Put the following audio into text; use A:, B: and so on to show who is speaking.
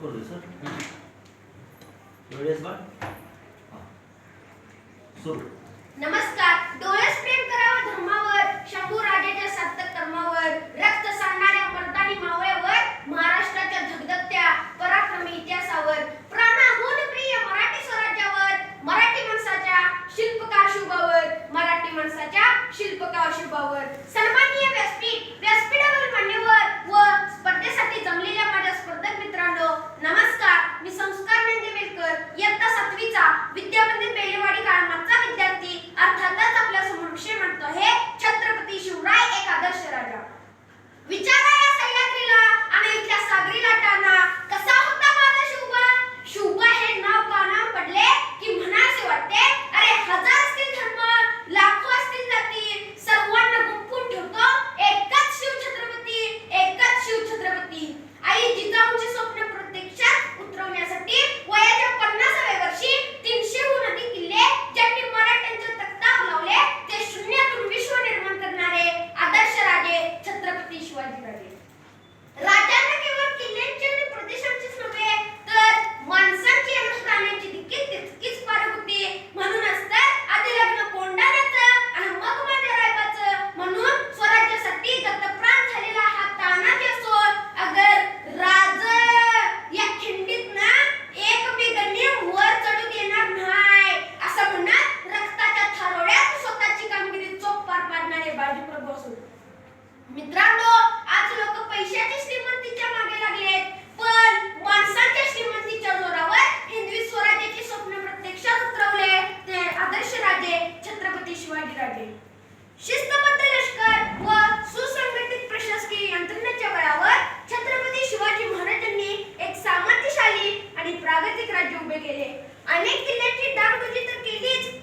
A: करू दे सर. वेळेस बा. सुरू.
B: नमस्कार. डोळेस प्रेम करावं धर्मावर शंभू राजाच्या सत्य कर्मावर रक्त सांगणाऱ्या मर्दानी मावळ्यावर महाराष्ट्राच्या धगधगत्या पराक्रमी इतिहासावर प्राणाहून प्रिय मराठी स्वराज्यावर मराठी माणसाच्या शिल्पकार शुभावर मराठी माणसाच्या शिल्पकार शुभावर. आहे. शिस्तबद्ध लष्कर व सुसंघटित प्रशासकीय यंत्रणेच्या बळावर छत्रपती शिवाजी महाराजांनी एक सामर्थ्यशाली आणि प्रागतिक राज्य उभे केले. अनेक किल्ल्यांची डागडुजी तर केलीच